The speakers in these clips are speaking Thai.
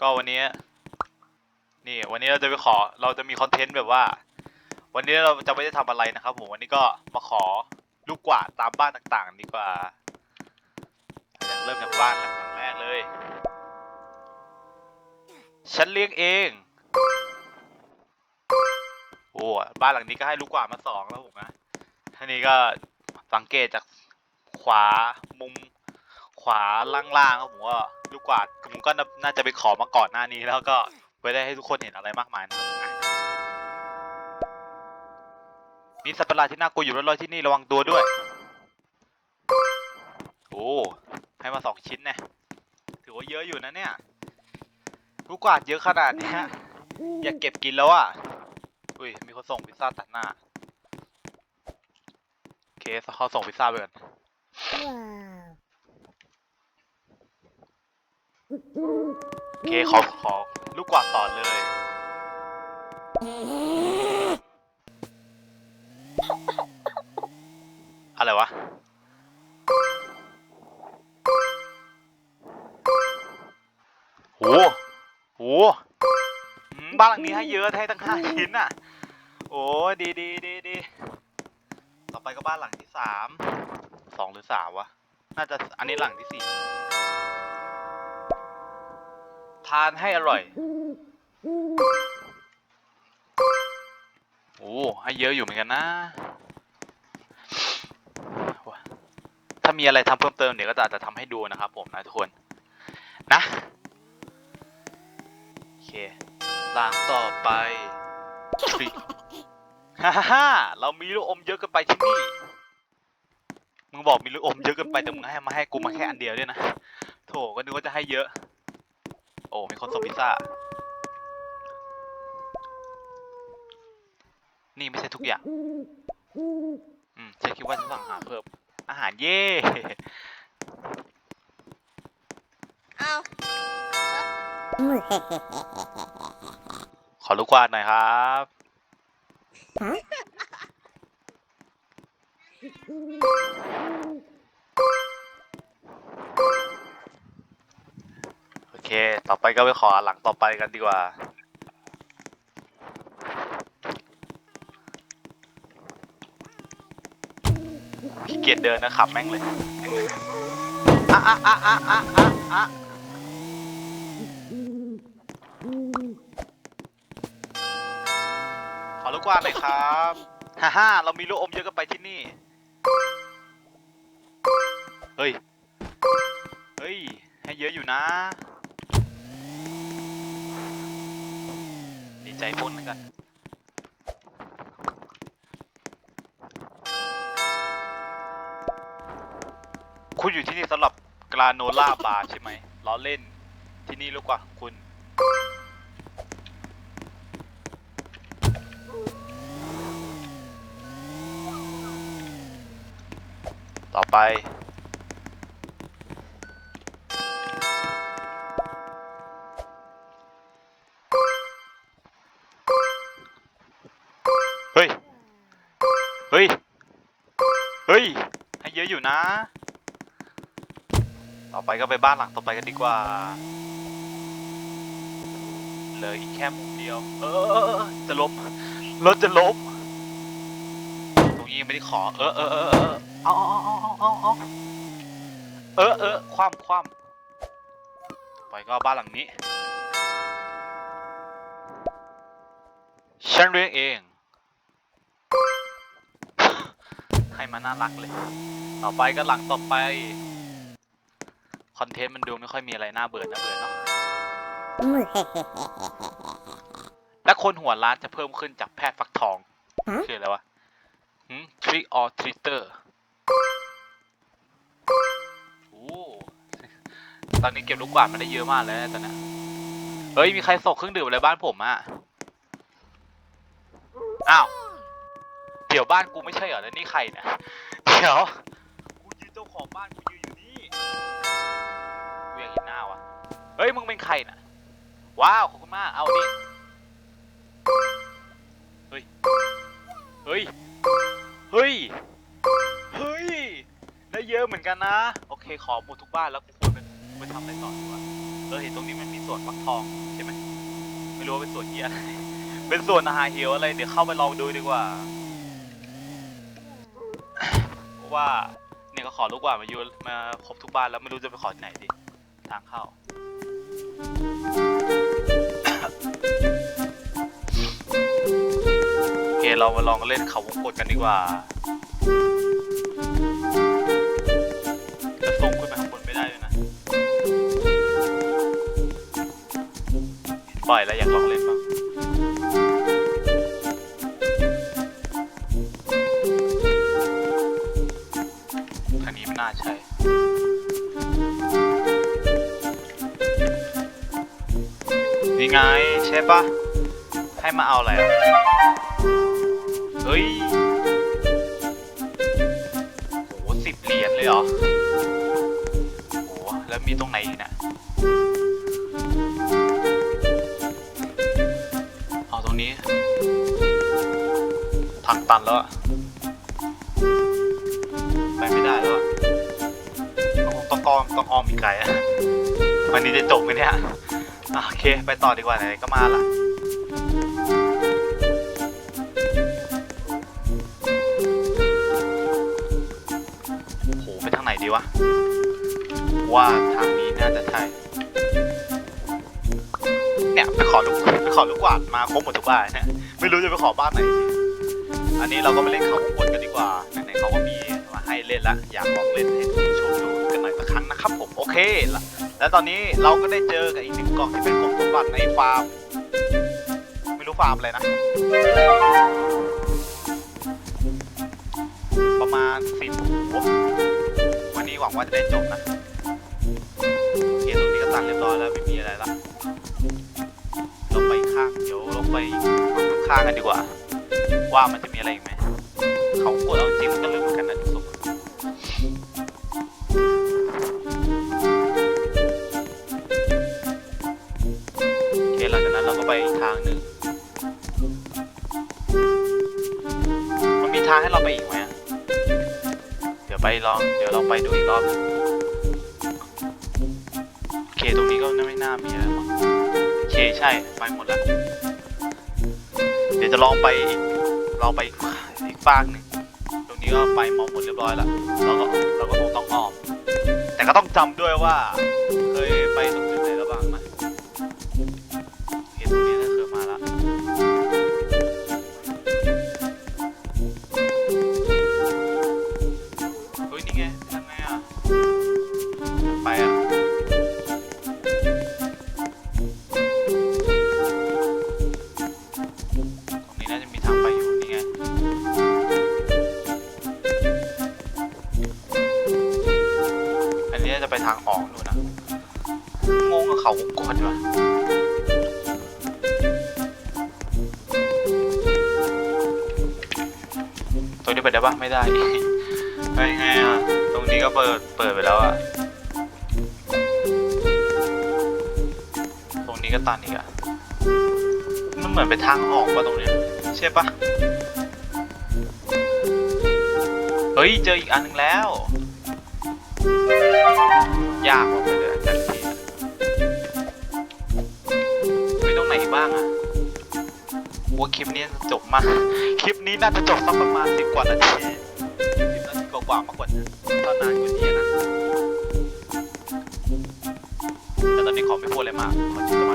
ก็วันนี้ นี่วันนี้เราจะไปขอเราจะมีคอนเทนต์แบบว่า วันนี้เราจะไม่ได้ทำอะไรนะครับผมวันนี้ก็มาขอลูกกวาดตามบ้านต่างๆ ดีกว่าเริ่มจากบ้านหลังแรกเลย ฉันเลี้ยงเอง โอ้บ้านหลังนี้ก็ให้ลูกกวาดมาสองแล้วผมนะทีนี้ก็สังเกตจากขวามุม ขวาล่างๆครับผมว่าลูกกวาดผมก็น่าจะไปขอมาก่อนหน้านี้ แล้วก็ไม่ได้ให้ทุกคนเห็นอะไรมากมายนะครับมีสัตว์ประหลาดที่น่ากลัวอยู่รอยๆที่นี่ระวังตัวด้วย โอ้ให้มาสองชิ้นเนี่ยถือว่าเยอะอยู่นะเนี่ยลูกกวาดเยอะขนาดนี้อยากเก็บกินแล้วอะ อุ้ย มีคนส่งพิซซ่าตัดหน้าโอเคเขาส่งพิซซ่าไปก่อน โอเคขอขอลูกกวาดต่อเลย อะไรวะ โห โหอืมบ้านหลังนี้ให้เยอะให้ตั้งห้าชิ้นอะ โอ้ดีดีดีดี ต่อไปก็บ้านหลังที่สาม สองหรือสามวะ น่าจะอันนี้หลังที่สี่ ทานให้อร่อย โอ้ให้เยอะอยู่เหมือนกันนะ ถ้ามีอะไรทำเพิ่มเติมเดี๋ยวก็จะอาจจะทำให้ดูนะครับผมนะทุกคน นะโอเคหลังต่อไปฮ่าฮ่าเรามีลูกอมเยอะเกินไปที่นี่ มึงบอกมีลูกอมเยอะเกินไปแต่มึงให้มาให้กูมาแค่อันเดียวด้วยนะ โถก็นึกว่าจะให้เยอะ โอ้ มีคนส่งพิซซ่า นี่ไม่ใช่ทุกอย่าง อืมฉันคิดว่าจะสั่งอาหารเพิ่ม อาหารเย่เอาขอลูกกวาดหน่อยครับ เค ต่อไปก็ไปขอหลังต่อไปกันดีกว่า ขี้เกียจเดินนะขับแม่งเลยอะอะอะอะอะอะอะขอลูกกวาดหน่อยครับฮ่าฮ่าเรามีลูกอมเยอะกันไปที่นี่ เฮ้ย เฮ้ย ให้เยอะอยู่นะ ใจพ่นแล้วกันคุณอยู่ที่นี่สำหรับกราโนล่าบาร์ใช่ไหมล้อเล่นที่นี่ลูกกว่าคุณ ต่อไป เฮ้ย เฮ้ย ให้เยอะอยู่นะ ต่อไปก็ไปบ้านหลังต่อไปกันดีกว่า เหลืออีกแค่มุมเดียว เออ จะล้มรถจะล้มตรงนี้ยังไม่ได้ขอ เออเออเออเออเอาเอาเอาเอาเอาเอเออเออคว่ำคว่ำไปก็บ้านหลังนี้ ฉันเลี้ยงเอง ให้มันน่ารักเลย ต่อไปก็หลังต่อไป คอนเทนต์มันดูไม่ค่อยมีอะไรน่าเบื่อน่าเบื่อเนาะ และคนหัวล้านจะเพิ่มขึ้นจากแพทย์ฟักทองฮะคืออะไรวะหืม trick or treater โอ้ตอนนี้เก็บลูกกวาดมาได้เยอะมากเลยนะตอนนี้เฮ้ย มีใครส่งเครื่องดื่มอะไรบ้านผมอะอ้าว เดี๋ยวบ้านกูไม่ใช่เหรอแล้วนี่ใครเนี่ยเดี๋ยวกูยืนเจ้าของบ้านกูยืนอยู่นี่กูอยากเห็นหน้าวะเฮ้ยมึงเป็นใครน่ะว้าวขอบคุณมากเอาดิเฮ้ยเฮ้ยเฮ้ยเฮ้ยได้เยอะเหมือนกันนะโอเคขอหมดทุกบ้านแล้วกูควรไปไปทำอะไรต่อดีวะเออเห็นตรงนี้มันมีสวนฟักทองใช่ไหมไม่รู้ว่าเป็นสวนเหี้ยอะไรเป็นสวนอาหารเหียวอะไรเดี๋ยวเข้าไปลองดูดีกว่า เพราะ ว่าเนี่ยก็ขอลูกหว่ามาอยู่มาครบทุกบ้านแล้วไม่รู้จะไปขอที่ไหนดีทางเข้าโอเคเรามาลองเล่นเขาวงกดกันดีกว่าจะส่งขึ้นไปข้างบนไม่ได้ด้วยนะปล่อยแล้วอยากลองเล่น นี้ทางตันแล้วไปไม่ได้แล้วต้องต้องต้องอ้อมอีกไกลอะวันนี้จะจบไหมเนี่ยโอเค ไปต่อดีกว่าไหนก็มาละโหไปทางไหนดีวะ ว่าทางนี้น่าจะใช่ ขอลูกไปขอลูกกวาดมาครบหมดทุกบ้านนี่ยไม่รู้จะไปขอบ้านไหนอันนี้เราก็ไปเล่นเขาวงกตกันดีกว่าไหนๆเขาก็มีมาให้เล่นละอยากลองเล่นให้ทุกชมดูกันหน่อยสักครั้งนะครับผมโอเคละแล้วตอนนี้เราก็ได้เจอกับอีกหนึ่งกล่องที่เป็นกล่องสมบัติในฟาร์มไม่รู้ฟาร์มอะไรนะ ประมาณสิบวันนี้หวังว่าจะได้จบนะโอเคตรงนี้ก็ตันเรียบร้อยแล้วไม่มีอะไรละ ไปข้างเดี๋ยวเราไปข้างกันดีกว่า ว่ามันจะมีอะไรอีกไหมเขากดเอาจริงมันก็ลึกเหมือนกันนะทุกสุกโอเคหลังจากนั้นเราก็ไปทางหนึ่งมันมีทางให้เราไปอีกไหมเดี๋ยวไปลองเดี๋ยวลองไปดูอีกรอบโอเคตรงนี้ก็ไม่น่ามีอะไรมั้งโอเค ใช่ไปหมดแล้ว เดี๋ยวจะลองไปอีกลองไปอีกฟากหนึ่งตรงนี้ก็ไปมองหมดเรียบร้อยแล้วเราก็เราก็คงต้องอ้อม แต่ก็ต้องจำด้วยว่า ไปได้ไม่ได้เฮ้ยไงอะ ตรงนี้ก็เปิด เปิดไปแล้วอะ ตรงนี้ก็ตันอีกอะ มันเหมือนเป็นทางออกปะตรงเนี้ยใช่ปะเฮ้ย เจออีกอันหนึ่งแล้ว ยากกว่าไปเลยจันทีไม่ตรงไหนบ้างอะว่าคลิปนี้จะจบมาก คลิปนี้น่าจะจบสักประมาณสิบกว่านาที กว่ามากกว่านั้ตอนนานกว่านี้นะ แต่ตอนนี้ขอไม่พูดอะไรมากขอใช้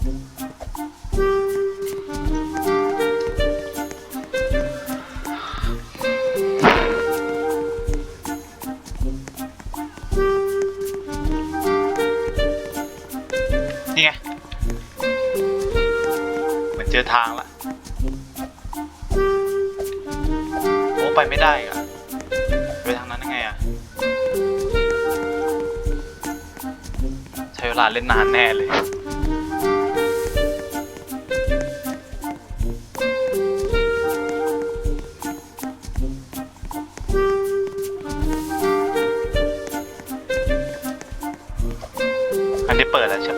นี่ไงเหมือนเจอทางละโอ้ไปไม่ได้อะไปทางนั้นยังไงอะใช้เวลาเล่นนานแน่เลย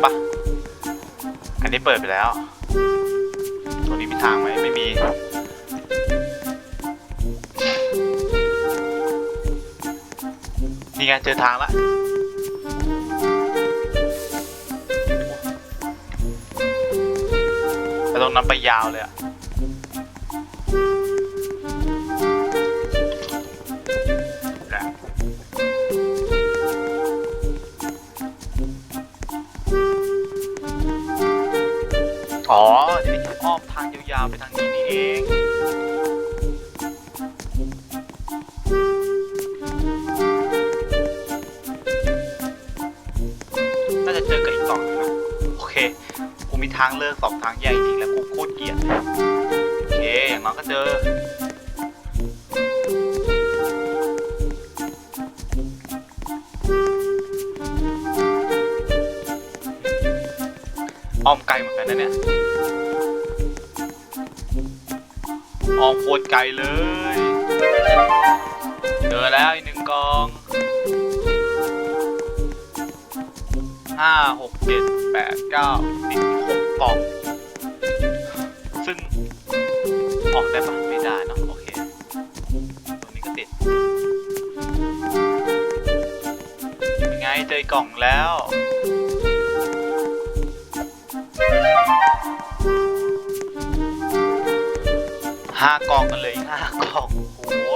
ปะอันนี้เปิดไปแล้ว ตัวนี้มีทางไหมไม่มีนี่ไงเจอทางละแต่ตรงนั้นไปยาวเลยอะ อ๋อที่อ้อมทางยาวๆไปทางนี้นี่เองน่าจะเจอกับอีกกล่องนึงนะโอเคกูมีทางเลือกสองทางแยกจริงแล้วกูโคตรเกลียดโอเคอย่างน้อยก็เจออ้อมไกลมือันนะเนี่ยออมโคตรไกลเลยเจอแล้วอีกหนึ่งกองห้าหกเจ็ดแปดเก้าสิบหกกล่อง ซึ่งออกได้ปะไม่ได้เนอะโอเคตรงนี้ก็ติดยังไงเจอกล่องแล้ว ห้ากองกันเลยห้ากองโอ้โห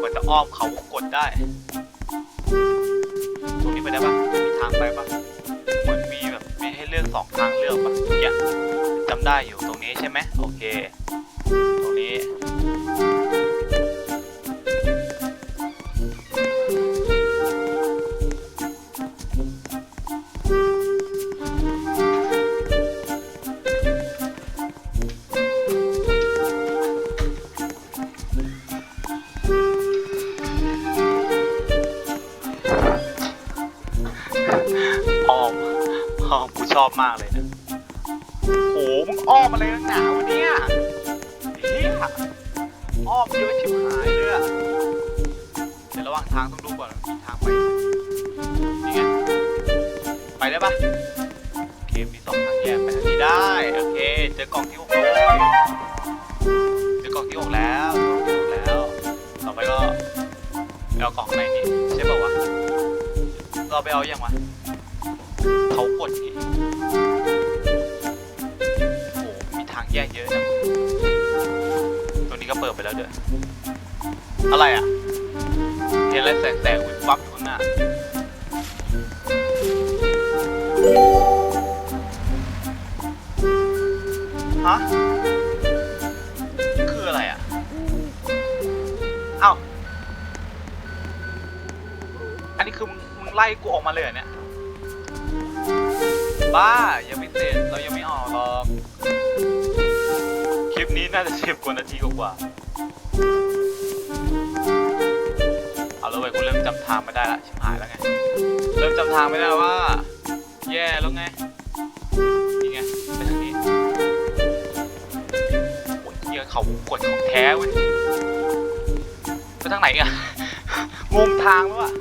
กว่าจะอ้อมเขากดได้ตรงนี้ไปได้ปะจะมีทางไปปะเหมือนมีแบบมีให้เลือกสองทางเลือกปะเนี่ยจำได้อยู่ตรงนี้ใช่ไหมโอเค ปได้ปะโอเคมีสองทางแยกไปทางนี้ได้โอเคเจอกล่องที่หกแล้วเจอกล่องที่หกแล้วเจอกล่องที่หกแล้วต่อไปก็ไปเอากล่องข้างในนี่ใช่ป่าวะเราไปเอายังวะเขากดนี่โอ้โหมีทางแยกเยอะนะตัวนี้ก็เปิดไปแล้วเด้ออะไรอะเห็นอะไรแสงะคืออะไรอะเอ้าอันนี้คือมึงมึงไล่กูออกมาเลยเหรอเนี่ย บ้ายังไม่เสร็จเรายังไม่ออกหรอกคลิปนี้น่าจะสิบกว่านาทีกว่าๆเอาแล้วเว้ยกูเริ่มจำทางไม่ได้ละชิบหายแล้วไง เริ่มจำทางไม่ได้ว่า แย่แล้วไง เหี้ยเขากดของแท้เว้ยไปทางไหนอะงงทางแล้วอะ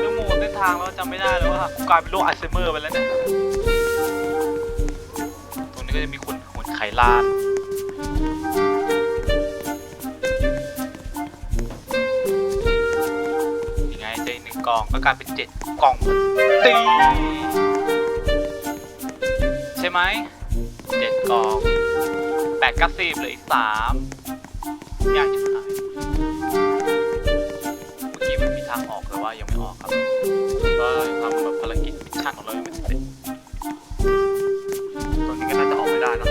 เรื่องงงเส้นทางแล้วจำไม่ได้แล้วว่ากูกลายเป็นโรคอัลไซเมอร์ไปแล้วเนี่ยตรงนี้ก็จะมีคนหุ่นไขลานยังไงเจหนึ่งกล่องก็กลายเป็นเจ็ดกล่องพอดีใช่ไหมเจ็ดกล่อง แปดกับสิบเหลืออีกสามยากชิบหายเมื่อกี้มันมีทางออกแต่ว่ายังไม่ออกครับก็ทำแบบภารกิจมิชชั่นของเรายังไม่เสร็จตรงนี้ก็น่าจะออกไม่ได้นะ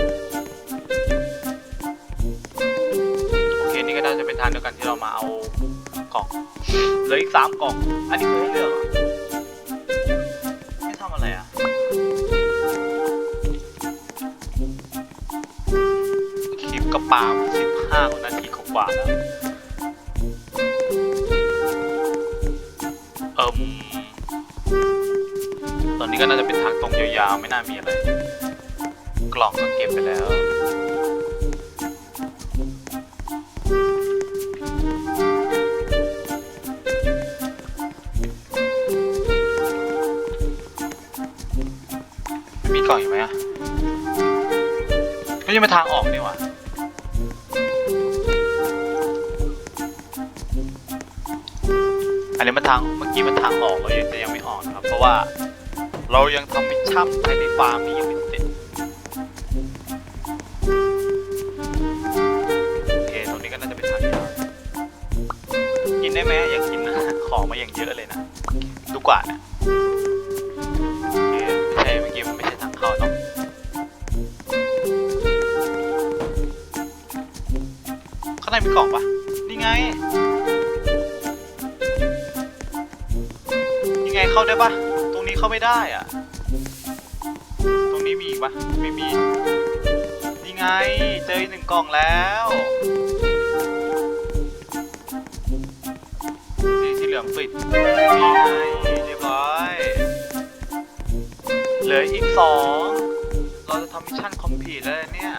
โอเคนี่ก็น่าจะเป็นทางเดียวกันที่เรามาเอากล่องเหลืออีกสามกล่อง อันนี้คือให้เลือก ว่าๆแล้วเอิมตอนนี้ก็น่าจะเป็นทางตรงยาวๆ ไม่น่ามีอะไร กล่องก็เก็บไปแล้วมีกล่องอยู่ไหมอะไม่ใช่เป็นทางออกนี่หว่า กี้มันทางออกเรายังจะยังไม่ออกนะครับ เพราะว่าเรายังทำมิชชั่นภายในฟาร์มนี้ยังไม่เสร็จโอเคตรงนี้ก็น่าจะเป็นทางยาวกินได้ไหมอยากกินนะของมาอย่างเยอะเลยนะดูกว่านะโอเคไม่ใช่เมื่อกี้มันไม่ใช่ทางเข้าเนาะข้างในมีกล่องปะนี่ไง เข้าได้ปะตรงนี้เข้าไม่ได้อะตรงนี้มีอีกปะไม่มี นี่ไง เจออีกหนึ่งกล่องแล้วสีที่เหลืองปิดนี่ไงเรียบร้อยเหลืออีกสองเราจะทำมิชชั่นคอมพลีทแล้วเนี่ย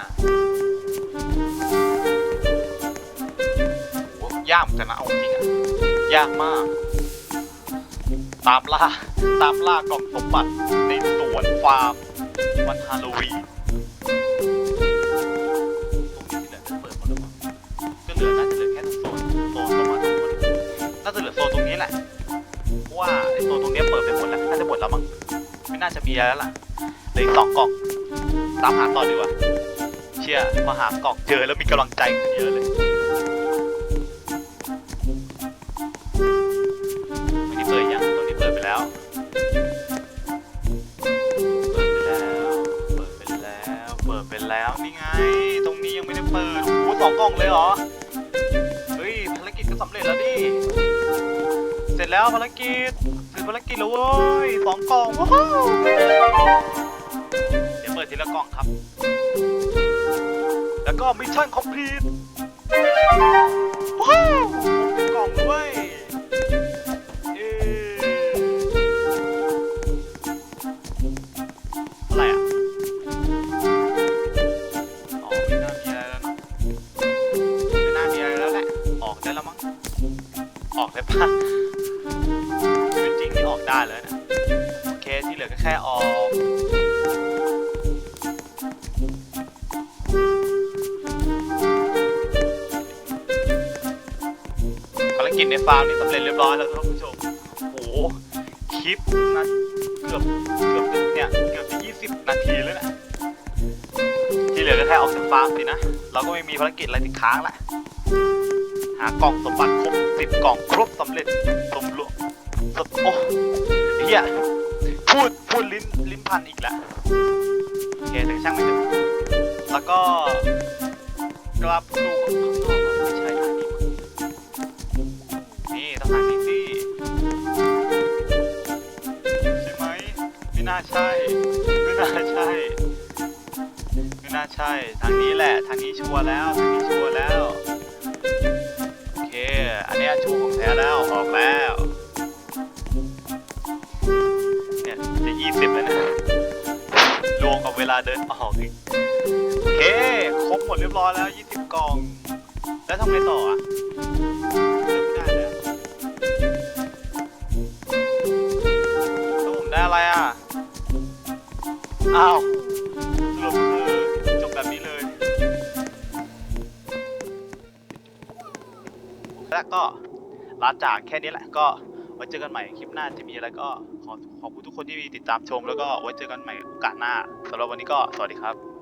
ยากเหมือนกันนะเอาจริงอะยากมาก ตามล่า ตามล่ากล่องสมบัติในสวนฟาร์มวันฮาโลวีนตรงนี้ที่เหลือจะเปิดหมดหรือเปล่าก็เหลือน่าจะเหลือแค่โซนโซนประมาณตรงนู้นน่าจะเหลือโซนตรงนี้แหละเพราะว่าไอ้โซนตรงนี้เปิดไปหมดแล้วน่าจะหมดแล้วมั้งไม่น่าจะมีอะไรแล้วล่ะเหลืออีกสองกล่องตามหาต่อดีกว่าเชื่อมาหากล่องเจอแล้วมีกำลังใจขึ้นเยอะเลยารกิจเสร็จภารกิจแล้วเว้ยสองกล่องว้าวเดี๋ยวเปิดทีละกล่องครับ แล้วก็มิชชั่นคอมพลีทว้าวกล่องด้วยเอ๊ะอะไรอะาก็ไม่มีภารกิจอะไรติดค้างละหากล่องสมบัติครบสิบกล่องครบสำเร็จสมรวมสมโอ้เฮียพูดพูดลิ้นลิ้นพันอีกแล้วโอเคแต่ช่างไม่ถึงแล้วก็กลับสู่ข้างนอกไม่ใช่ทางนี้มั้งนี่ต้องทางนี้สิใช่ไหมไม่น่าใช่ไม่น่าใช่ ช่ทางนี้แหละทางนี้ชัวร์แล้วทางนี้ชัวร์แล้วโอเค อันเนี้ยชัวร์ของแท้แล้วออกแล้วเนี่ยจะยี่สิบแล้วนะรวมกับเวลาเดินออกอีกโอเคครบหมดเรียบร้อยแล้วยี่สิบกล่อง แล้วทำไงต่ออะเลือกได้แล้วแล้วผมได้อะไรอะ อ้าว ก็ลาจากแค่นี้แหละก็ไว้เจอกันใหม่คลิปหน้าจะมีอะไรก็ขอขอบคุณทุกคนที่ติดตามชม แล้วก็ไว้เจอกันใหม่โอกาสหน้าสำหรับวันนี้ก็สวัสดีครับ